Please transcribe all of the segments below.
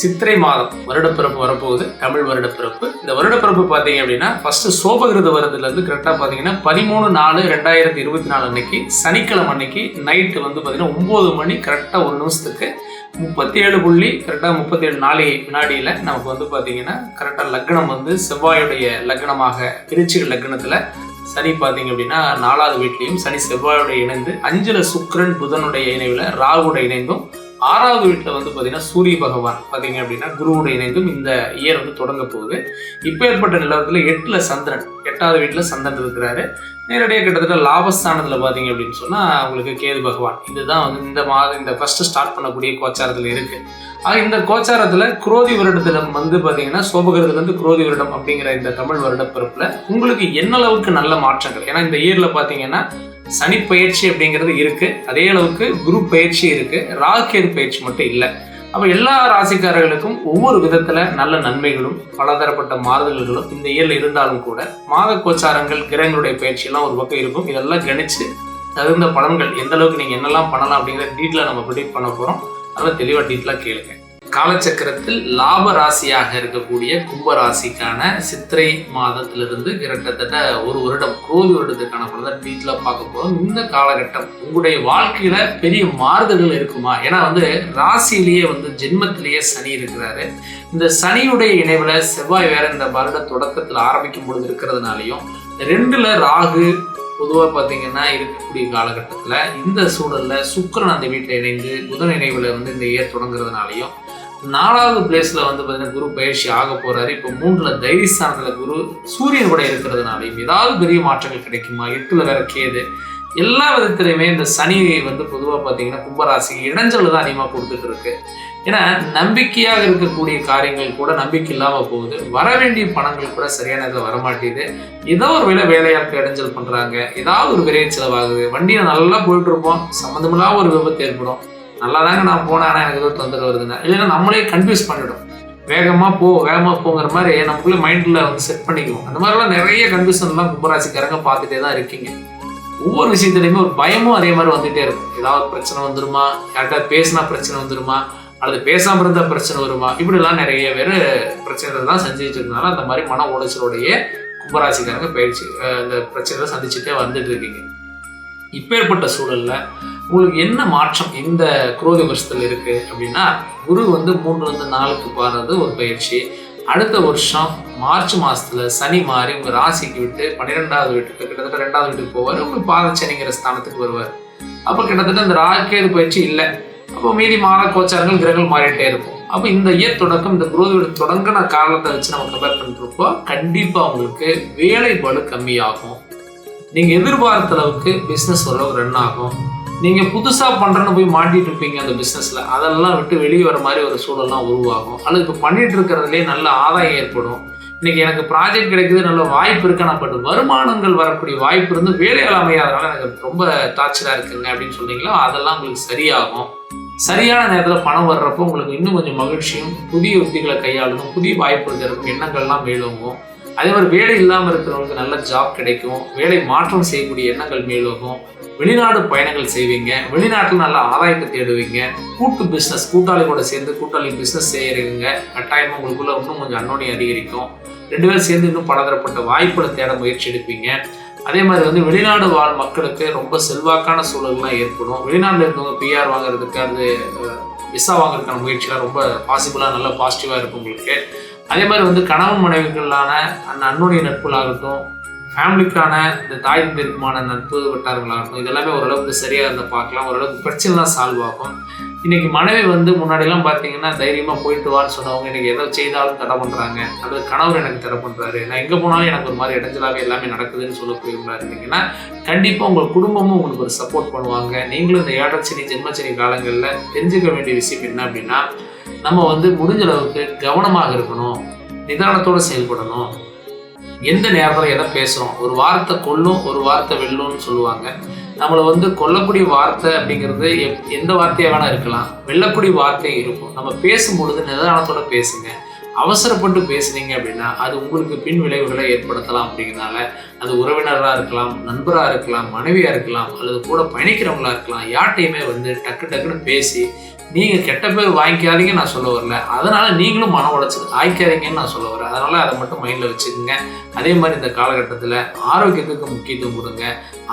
சித்திரை மாதம் வருடப்பிறப்பு வரப்போகுது தமிழ் வருடப்பிறப்பு. இந்த வருடப்பிறப்பு பார்த்தீங்க அப்படின்னா ஃபர்ஸ்ட் சோபகிருத வருதுலேருந்து கரெக்டாக பார்த்தீங்கன்னா பதிமூணு நாலு ரெண்டாயிரத்தி இருபத்தி நாலு அன்னைக்கு சனிக்கிழமை அன்னைக்கு நைட்டு வந்து பார்த்தீங்கன்னா ஒம்பது மணி கரெக்டாக ஒரு நிமிஷத்துக்கு முப்பத்தி ஏழு புள்ளி கரெக்டாக முப்பத்தி ஏழு நாளை வினாடியில் நமக்கு வந்து பார்த்தீங்கன்னா கரெக்டாக லக்னம் வந்து செவ்வாயுடைய லக்னமாக திருச்சிகள் லக்னத்தில் சனி பார்த்தீங்க அப்படின்னா நாலாவது வீட்லேயும் சனி செவ்வாயோட இணைந்து அஞ்சில் சுக்கிரன் புதனுடைய இணைவில் ராகுட இணைந்தும் ஆறாவது வீட்டில் வந்து பார்த்தீங்கன்னா சூரிய பகவான் பார்த்தீங்க அப்படின்னா குருவோட இணைந்தும் இந்த இயர் வந்து தொடங்க போகுது. இப்போ ஏற்பட்ட நிலவரத்தில் எட்டில் சந்திரன் எட்டாவது வீட்டில் சந்திரன் இருக்கிறாரு. நேரடியாக கிட்டத்தட்ட லாபஸ்தானத்தில் பார்த்தீங்க அப்படின்னு சொன்னால் உங்களுக்கு கேது பகவான். இதுதான் வந்து இந்த மாதம் இந்த ஃபர்ஸ்ட் ஸ்டார்ட் பண்ணக்கூடிய கோச்சாரத்தில் இருக்குது ஆக இந்த கோச்சாரத்தில் குரோதி வருடத்தில் வந்து பார்த்தீங்கன்னா சோபகிரதுலேருந்து குரோதி வருடம் அப்படிங்கிற இந்த தமிழ் வருட பிறப்பில் உங்களுக்கு என்ன அளவுக்கு நல்ல மாற்றங்கள்? ஏன்னா இந்த இயரில் பார்த்தீங்கன்னா சனி பயிற்சி அப்படிங்கிறது இருக்குது அதே அளவுக்கு குரு பயிற்சி இருக்குது ராகேது பயிற்சி மட்டும் இல்லை. அப்போ எல்லா ராசிக்காரர்களுக்கும் ஒவ்வொரு விதத்தில் நல்ல நன்மைகளும் பலதரப்பட்ட மாறுதல்களும் இந்த இயல் இருந்தாலும் கூட மாத கோச்சாரங்கள் கிரகங்களுடைய பயிற்சியெல்லாம் ஒரு பக்கம் இருக்கும். இதெல்லாம் கணிச்சு தகுந்த பலன்கள் எந்த அளவுக்கு நீங்கள் என்னெல்லாம் பண்ணலாம் அப்படிங்கிற டீட்டெயிலாக நம்ம ப்ரிடிக்ட் பண்ண போகிறோம் நல்லா தெளிவாக டீட்டெயிலாக கேளுங்க. காலச்சக்கரத்தில் லாப ராசியாக இருக்கக்கூடிய கும்ப ராசிக்கான சித்திரை மாதத்திலிருந்து கிட்டத்தட்ட ஒரு வருடம் குரோதி வருடத்துக்கான பலன் டீட்டெயிலாக பார்க்க போகிறோம் இந்த காலகட்டம் உங்களுடைய வாழ்க்கையில பெரிய மாறுதல்கள் இருக்குமா? ஏன்னா வந்து ராசியிலேயே வந்து ஜென்மத்திலேயே சனி இருக்கிறாரு. இந்த சனியுடைய இணைவுல செவ்வாய் வேற இந்த வருட தொடக்கத்தில் ஆரம்பிக்கும் பொழுது இருக்கிறதுனாலையும் ரெண்டுல ராகு பொதுவாக பார்த்தீங்கன்னா இருக்கக்கூடிய காலகட்டத்தில் இந்த சூழலில் சுக்கரன் அந்த வீட்டில் இணைந்து புதன் இணைவில் வந்து இந்த இயர் தொடங்குறதுனாலையும் நாலாவது பிளேஸில் வந்து பார்த்தீங்கன்னா குரு பயிற்சி ஆக போகிறாரு இப்போ மூன்றில் தைரியஸ்தானத்தில் குரு சூரியன் கூட இருக்கிறதுனாலையும் ஏதாவது பெரிய மாற்றங்கள் கிடைக்குமா? எட்டில் வேற கேது. எல்லா விதத்துலையுமே இந்த சனி வந்து பொதுவாக பார்த்தீங்கன்னா கும்பராசிக்கு இடைஞ்சல் தான் அதிகமாக கொடுத்துட்டு இருக்கு. ஏன்னா நம்பிக்கையாக இருக்கக்கூடிய காரியங்கள் கூட நம்பிக்கை இல்லாமல் போகுது. வர வேண்டிய பணங்கள் கூட சரியான இதில் வரமாட்டேது ஏதோ ஒரு வேலை வேலையாட்கள் இடைஞ்சல் பண்ணுறாங்க ஏதாவது ஒரு விரைவு செலவாகுது. வண்டியில் நல்லா போயிட்டு இருப்போம். சம்மந்தமில்லாத ஒரு விபத்து ஏற்படும். நல்லா தாங்க நான் போனேன் ஆனால் எனக்கு ஏதோ தொந்தரவு வருதுங்க இல்லைன்னா நம்மளே கன்ஃபியூஸ் பண்ணிடும் வேகமாக போ வேகமாக போங்கிற மாதிரி நமக்குள்ளே மைண்டில் வந்து செட் பண்ணிக்குவோம். அந்த மாதிரிலாம் நிறைய கன்ஃபியூஷன்லாம் கும்பராசிக்காரங்க பார்த்துட்டே தான் இருக்கீங்க. ஒவ்வொரு விஷயத்துலையுமே ஒரு பயமும் அதே மாதிரி வந்துகிட்டே இருக்கும். ஏதாவது பிரச்சனை வந்துருமா? யார்கிட்ட பேசினா பிரச்சனை வந்துருமா? அல்லது பேசாமல் இருந்தால் பிரச்சனை வருமா? இப்படிலாம் நிறைய பேர் பிரச்சனைகள் தான் செஞ்சுட்டு இருந்தாலும் அந்த மாதிரி மன உளைச்சலுடைய கும்பராசிக்காரங்க பயிற்சி இந்த பிரச்சனைகளை சந்திச்சுட்டே வந்துட்டு இருக்கீங்க. இப்பேற்பட்ட சூழலில் உங்களுக்கு என்ன மாற்றம் இந்த குரோதி வருஷத்துல இருக்கு அப்படின்னா குரு வந்து மூன்றுலேருந்து நாளுக்கு பாடுறது ஒரு பயிற்சி. அடுத்த வருஷம் மார்ச் மாசத்துல சனி மாறி உங்கள் ராசிக்கு விட்டு பன்னிரெண்டாவது வீட்டுக்கு கிட்டத்தட்ட ரெண்டாவது வீட்டுக்கு போவார். உங்களுக்கு பாதச்சனிங்கிற ஸ்தானத்துக்கு வருவார். அப்போ கிட்டத்தட்ட இந்த ராக்கேது பயிற்சி இல்லை. அப்போ மீதி மாற கோச்சாரங்கள் கிரகங்கள் மாறிட்டே இருக்கும். அப்போ இந்த இயர் தொடக்கம் இந்த குரோதி வீடு தொடங்கின காலத்தை வச்சு நம்ம கம்பேர் பண்ணுறப்போ கண்டிப்பாக உங்களுக்கு வேலை கம்மியாகும். நீங்கள் எதிர்பார்த்த அளவுக்கு பிஸ்னஸ் ஓரளவுக்கு ரன் ஆகும். நீங்கள் புதுசாக பண்ணுறேன்னு போய் மாட்டிட்டு இருப்பீங்க அந்த பிஸ்னஸில் அதெல்லாம் விட்டு வெளியே வர மாதிரி ஒரு சூழல்லாம் உருவாகும். அல்லது இப்போ பண்ணிட்டு இருக்கிறதுலே நல்ல ஆதாயம் ஏற்படும். இன்னைக்கு எனக்கு ப்ராஜெக்ட் கிடைக்குது நல்ல வாய்ப்பு இருக்கு நான் பட் வருமானங்கள் வரக்கூடிய வாய்ப்பு இருந்து வேலைகள் அமையாதனால எனக்கு ரொம்ப டார்ச்சராக இருக்குங்க அப்படின்னு சொன்னீங்களோ? அதெல்லாம் உங்களுக்கு சரியாகும். சரியான நேரத்தில் பணம் வர்றப்போ உங்களுக்கு இன்னும் கொஞ்சம் மகிழ்ச்சியும் புதிய உத்திகளை கையாளணும் புதிய வாய்ப்புகள் இருக்கும் எண்ணங்கள்லாம் மேலோங்கும். அதே மாதிரி வேலை இல்லாமல் இருக்கிறவங்களுக்கு நல்ல ஜாப் கிடைக்கும். வேலை மாற்றம் செய்யக்கூடிய எண்ணங்கள் மேலோகும் வெளிநாடு பயணங்கள் செய்வீங்க. வெளிநாட்டில் நல்ல ஆதாயத்தை தேடுவீங்க. கூட்டு பிஸ்னஸ் கூட்டாளி கூட சேர்ந்து கூட்டாளி பிஸ்னஸ் செய்கிறீங்க கட்டாயமாக உங்களுக்குள்ள இன்னும் கொஞ்சம் அன்னோனி அதிகரிக்கும். ரெண்டு பேரும் சேர்ந்து இன்னும் பலதரப்பட்ட வாய்ப்புகளை தேட முயற்சி எடுப்பீங்க. அதே மாதிரி வந்து வெளிநாடு வாழ் மக்களுக்கு ரொம்ப செல்வாக்கான சூழல்லாம் ஏற்படும். வெளிநாட்டில் இருக்கவங்க பிஆர் வாங்குறதுக்கு அது விசா வாங்குறதுக்கான முயற்சிலாம் ரொம்ப பாசிபிளாக நல்லா பாசிட்டிவாக இருக்கும் உங்களுக்கு. அதே மாதிரி வந்து கணவன் மனைவிகளான அந்த அன்னுடைய நட்புகளாகட்டும் ஃபேமிலிக்கான இந்த தாய் தந்தைக்குமான நட்பு வட்டாரங்களாகட்டும் இதெல்லாமே ஓரளவுக்கு சரியாக இருந்தால் பார்க்கலாம். ஓரளவுக்கு பிரச்சனைலாம் சால்வ் ஆகும். இன்றைக்கி மனைவி வந்து முன்னாடிலாம் பார்த்தீங்கன்னா தைரியமாக போயிட்டு வான்னு சொன்னவங்க இன்றைக்கி எதை செய்தாலும் தடை பண்ணுறாங்க அல்லது கணவர் எனக்கு தடை பண்ணுறாரு நான் எங்கே போனாலும் எனக்கு ஒரு மாதிரி இடைஞ்சலாகவே எல்லாமே நடக்குதுன்னு சொல்லக்கூடியவங்களா இருந்தீங்கன்னா கண்டிப்பாக உங்கள் குடும்பமும் உங்களுக்கு ஒரு சப்போர்ட் பண்ணுவாங்க. நீங்களும் இந்த ஏழச்சனி ஜென்மச்சனி காலங்களில் தெரிஞ்சுக்க வேண்டிய விஷயம் என்ன அப்படின்னா நம்ம வந்து முடிஞ்ச அளவுக்கு கவனமாக இருக்கணும் நிதானத்தோடு செயல்படணும். எந்த நேரத்தில் எதை பேசுகிறோம் ஒரு வார்த்தை கொல்லும் ஒரு வார்த்தை வெல்லும்னு சொல்லுவாங்க. நம்மளை வந்து கொல்லக்கூடிய வார்த்தை அப்படிங்கிறது எப்- எந்த வார்த்தையாக வேணா இருக்கலாம். வெல்லக்கூடிய வார்த்தை இருக்கும். நம்ம பேசும்பொழுது நிதானத்தோட பேசுங்க. அவசரப்பட்டு பேசுனீங்க அப்படின்னா அது உங்களுக்கு பின் விளைவுகளை ஏற்படுத்தலாம் அப்படிங்கிறனால அது உறவினராக இருக்கலாம் நண்பராக இருக்கலாம் மனைவியாக இருக்கலாம் அல்லது கூட பயணிக்கிறவங்களா இருக்கலாம் யார்ட்டையுமே வந்து டக்கு டக்குன்னு பேசி நீங்கள் கெட்ட பேர் வாங்கிக்காதீங்க நான் சொல்ல வரல. அதனால் நீங்களும் மன உளைச்சல் ஆய்க்காதீங்கன்னு நான் சொல்ல வரேன். அதனால் அதை மட்டும் மைண்டில் வச்சுக்கோங்க. அதே மாதிரி இந்த காலகட்டத்தில் ஆரோக்கியத்துக்கு முக்கியத்துவம் கொடுங்க.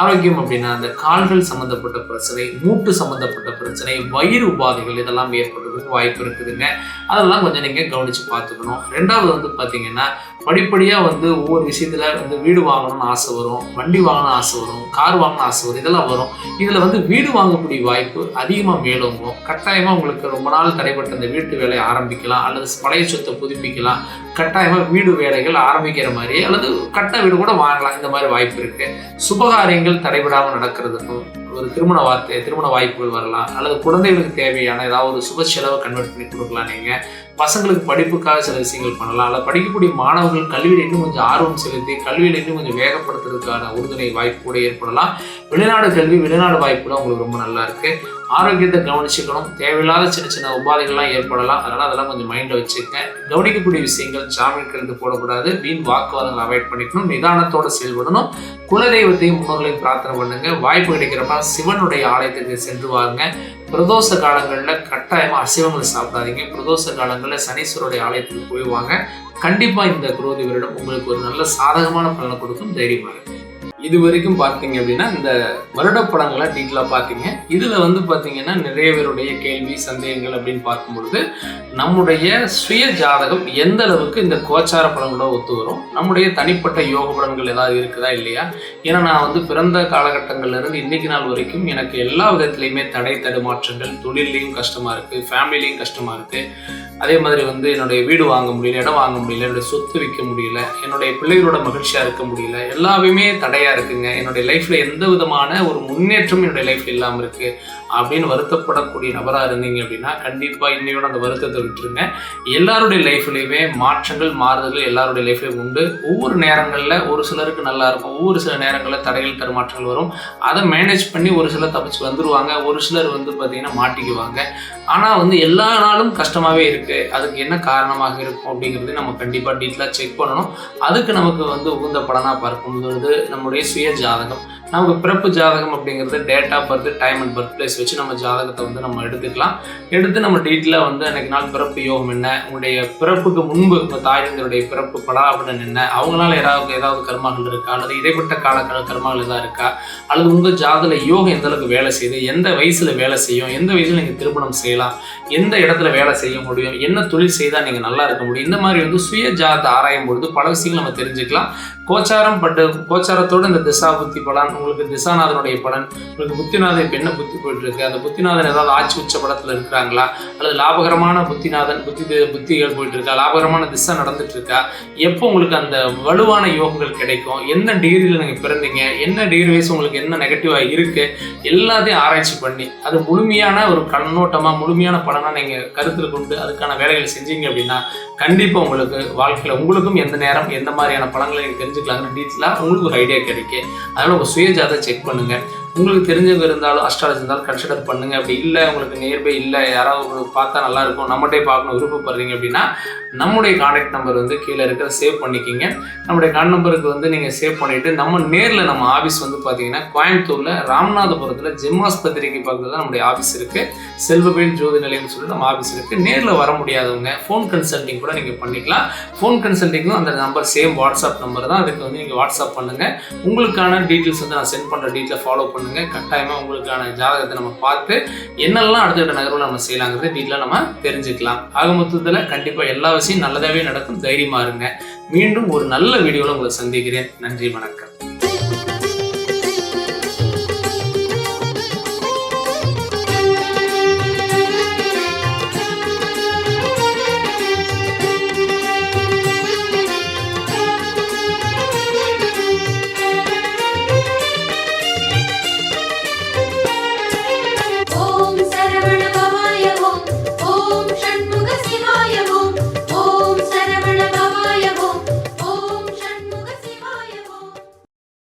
ஆரோக்கியம் அப்படின்னா அந்த கால்கள் சம்மந்தப்பட்ட பிரச்சனை மூட்டு சம்மந்தப்பட்ட பிரச்சனை வயிறு உபாதைகள் இதெல்லாம் ஏற்படுறதுக்கு வாய்ப்பு இருக்குதுங்க. அதெல்லாம் கொஞ்சம் நீங்கள் கவனித்து பார்த்துக்கணும். ரெண்டாவது வந்து பார்த்தீங்கன்னா படிப்படியாக வந்து ஒவ்வொரு விஷயத்தில் வந்து வீடு வாங்கணும்னு ஆசை வரும். வண்டி வாங்கணும்னு ஆசை வரும். கார் வாங்கணும் ஆசை வரும். இதெல்லாம் வரும். இதில் வந்து வீடு வாங்கக்கூடிய வாய்ப்பு அதிகமாக மேலோங்கும். கட்டாயமாக உங்களுக்கு ரொம்ப நாள் தடைப்பட்ட அந்த வீட்டு வேலையை ஆரம்பிக்கலாம். அல்லது பழைய சொத்தை புதுப்பிக்கலாம். கட்டாயமாக வீடு வேலைகள் ஆரம்பிக்கிற மாதிரி அல்லது கட்ட வீடு கூட வாங்கலாம். இந்த மாதிரி வாய்ப்பு இருக்குது சுபகாரியங்கள் தடைபடாமல் நடக்கிறதுக்கும் ஒரு திருமண வார்த்தை திருமண வாய்ப்புகள் வரலாம் அல்லது குழந்தைகளுக்கு தேவையான ஏதாவது ஒரு சுப செலவை கன்வெர்ட் பண்ணி கொடுக்கலாம் நீங்கள் பசங்களுக்கு படிப்புக்காக சில விஷயங்கள் பண்ணலாம். அல்லது படிக்கக்கூடிய மாணவர்கள் கல்வியில் இன்னும் கொஞ்சம் ஆர்வம் செலுத்தி கல்வியில் இன்னும் கொஞ்சம் வேகப்படுத்துறதுக்கான உறுதுணை வாய்ப்பு கூட ஏற்படலாம். வெளிநாடு கல்வி வெளிநாடு வாய்ப்புலாம் உங்களுக்கு ரொம்ப நல்லா இருக்குது ஆரோக்கியத்தை கவனிச்சுக்கணும். தேவையில்லாத சின்ன சின்ன உபாதைகள்லாம் ஏற்படலாம். அதனால் அதெல்லாம் கொஞ்சம் மைண்டில் வச்சுக்கங்க கவனிக்கக்கூடிய விஷயங்கள் ஜாமீன் கருத்து போடக்கூடாது. வீண் வாக்குவாதங்கள் அவாய்ட் பண்ணிக்கணும். நிதானத்தோட செயல்படணும். குலதெய்வத்தையும் முன்னோர்களையும் பிரார்த்தனை பண்ணுங்க. வாய்ப்பு கிடைக்கிறப்ப சிவனுடைய ஆலயத்துக்கு சென்று வாருங்க. பிரதோஷ காலங்களில் கட்டாயமாக அசைவங்கள் சாப்பிடாதீங்க. பிரதோஷ காலங்களில் சனீஸ்வருடைய ஆலயத்துக்கு போய் வாங்க. கண்டிப்பாக இந்த குரோதி வருடம் உங்களுக்கு ஒரு நல்ல சாதகமான பலனை கொடுக்கும் தைரியமாக இது வரைக்கும் பார்த்தீங்க அப்படின்னா இந்த வருட படங்களை டீட்டெயிலாக பார்த்தீங்க. இதில் வந்து பார்த்தீங்கன்னா நிறைய பேருடைய கேள்வி சந்தேகங்கள் அப்படின்னு பார்க்கும் பொழுது நம்முடைய சுய ஜாதகம் எந்த அளவுக்கு இந்த கோச்சார படங்களோட ஒத்து வரும்? நம்முடைய தனிப்பட்ட யோக படங்கள் ஏதாவது இருக்குதா இல்லையா? ஏன்னா நான் வந்து பிறந்த காலகட்டங்கள்லேருந்து இன்னைக்கு நாள் வரைக்கும் எனக்கு எல்லா விதத்துலையுமே தடை தடுமாற்றங்கள் தொழிலையும் கஷ்டமாக இருக்குது ஃபேமிலிலையும் கஷ்டமாக இருக்குது அதே மாதிரி வந்து என்னுடைய வீடு வாங்க முடியல இடம் வாங்க முடியல என்னுடைய சொத்து விற்க முடியல என்னுடைய பிள்ளைகளோட மகிழ்ச்சியாக இருக்க முடியல எல்லாமே தடையா இருக்குங்க. என்னுடைய லைஃப்பில் எந்த விதமான ஒரு முன்னேற்றமும் என்னுடைய லைஃப்ல இல்லாமல் இருக்குது அப்படின்னு வருத்தப்படக்கூடிய நபராக இருந்தீங்க அப்படின்னா கண்டிப்பாக இன்னையோட அந்த வருத்தத்தை விட்டுருங்க. எல்லாருடைய லைஃப்லேயுமே மாற்றங்கள் மாறுதல்கள் எல்லாருடைய லைஃப்லயும் உண்டு. ஒவ்வொரு நேரங்களில் ஒரு சிலருக்கு நல்லா இருக்கும். ஒவ்வொரு சில நேரங்களில் தடைகள் தருமாற்றங்கள் வரும். அதை மேனேஜ் பண்ணி ஒரு சிலர் தப்பிச்சு வந்துடுவாங்க ஒரு சிலர் வந்து பார்த்திங்கன்னா மாட்டிக்குவாங்க. ஆனால் வந்து எல்லா நாளும் கஷ்டமாகவே இருக்குது அதுக்கு என்ன காரணமாக இருக்கும் அப்படிங்கிறது நம்ம கண்டிப்பாக டீட்டெயிலாக செக் பண்ணணும். அதுக்கு நமக்கு வந்து உகந்த படனாக பார்க்கும்பொழுது நம்முடைய சுய ஜாதகம் நமக்கு பிறப்பு ஜாதகம் அப்படிங்கிறது date of birth time and birth place வச்சு நம்ம ஜாதகத்தை வந்து நம்ம எடுத்துக்கலாம். எடுத்து நம்ம டீட்டெயிலாக வந்து அன்றைக்கு நாள் பிறப்பு யோகம் என்ன உங்களுடைய பிறப்புக்கு முன்பு உங்கள் தாயினுடைய பிறப்பு படாபடன் என்ன அவங்களால ஏதாவது ஏதாவது கர்மாக்கள் இருக்கா? அல்லது இடைப்பட்ட காலக்கால கர்மாக்கள் எதாவது இருக்கா? அல்லது உங்கள் ஜாதல யோகம் எந்த அளவுக்கு வேலை செய்யுது எந்த வயசில் வேலை செய்யும் எந்த வயசில் நீங்கள் திருமணம் செய்யலாம் எந்த இடத்துல வேலை செய்ய முடியும் என்ன தொழில் செய்தால் நீங்கள் நல்லா இருக்க முடியும் இந்த மாதிரி வந்து சுய ஜாதத்தை ஆராயும் பொழுது பல விஷயங்கள் நம்ம தெரிஞ்சுக்கலாம். கோச்சாரம் பட்டு கோச்சாரத்தோட இந்த திசா புத்தி பலான் உங்களுக்கு திசாநாதனுடைய பலன் உங்களுக்கு புத்திநாதன் இப்போ என்ன புத்தி போயிட்டு இருக்கு அந்த புத்திநாதன் ஏதாவது ஆட்சி உச்ச படத்தில் இருக்கிறாங்களா? அல்லது லாபகரமான புத்திநாதன் புத்தி புத்திகள் போயிட்டு இருக்கா லாபகரமான திசை நடந்துட்டு இருக்கா எப்போ உங்களுக்கு அந்த வலுவான யோகங்கள் கிடைக்கும்? என்ன டிகிரியில் நீங்கள் பிறந்தீங்க? என்ன டிகிரி வைஸ் உங்களுக்கு என்ன நெகட்டிவாக இருக்கு? எல்லாத்தையும் ஆராய்ச்சி பண்ணி அது முழுமையான ஒரு கண்ணோட்டமாக முழுமையான பலனாக நீங்கள் கருத்தில் கொண்டு அதுக்கான வேலைகள் செஞ்சீங்க அப்படின்னா கண்டிப்பாக உங்களுக்கு வாழ்க்கையில் உங்களுக்கும் எந்த நேரம் எந்த மாதிரியான பலன்களை நீங்கள் தெரிஞ்சுக்கலாங்கன்னு டீட்டெயிலாக உங்களுக்கு ஒரு ஐடியா கிடைக்கும். அதனால் உங்கள் சுய சுயஜாதை செக் பண்ணுங்கள் உங்களுக்கு தெரிஞ்சவங்க இருந்தாலும் அஸ்ட்ராலஜி இருந்தாலும் கன்சிடர் பண்ணுங்க. அப்படி இல்லை உங்களுக்கு நியர்பை இல்லை யாராவது பார்த்தா நல்லா இருக்கும் நம்மகிட்டே பார்க்கணும் விருப்பப்படுறீங்க அப்படின்னா நம்முடைய கான்டாக்ட் நம்பர் வந்து கீழே இருக்கிற சேவ் பண்ணிக்கிங்க. நம்முடைய கான் நம்பருக்கு வந்து நீங்கள் சேவ் பண்ணிவிட்டு நம்ம நேரில் நம்ம ஆஃபீஸ் வந்து பார்த்தீங்கன்னா கோயம்புத்தூரில் ராமநாதபுரத்தில் ஜெம்மாஸ்பத்திரிக்கு பக்கத்தில் தான் நம்முடைய ஆஃபீஸ் இருக்குது செல்வவேல் ஜோதி நிலையம்னு சொல்லி நம்ம ஆஃபீஸ் இருக்குது நேரில் வர முடியாதவங்க ஃபோன் கன்சல்டிங் கூட நீங்கள் பண்ணிக்கலாம். ஃபோன் கன்சல்டிங்கும் அந்த நம்பர் சேம் வாட்ஸ்அப் நம்பர் தான். அதுக்கு வந்து நீங்கள் வாட்ஸ்அப் பண்ணுங்கள் உங்களுக்கான டீட்டெயில்ஸ் வந்து நான் சென்ட் பண்ணுற டீட்டெயில் ஃபாலோ பண்ணுங்க. கட்டாயமாக உங்களுக்கான ஜாதகத்தை நம்ம பார்த்து என்னெல்லாம் அடுத்த நகர்வில் நம்ம செய்யலாங்கிறது வீட்டில் நம்ம தெரிஞ்சுக்கலாம். ஆக மொத்தத்தில் கண்டிப்பாக எல்லா விஷயம் நல்லதாகவே நடக்கும். தைரியமாக இருங்க. மீண்டும் ஒரு நல்ல வீடியோவில் உங்களை சந்திக்கிறேன். நன்றி வணக்கம்.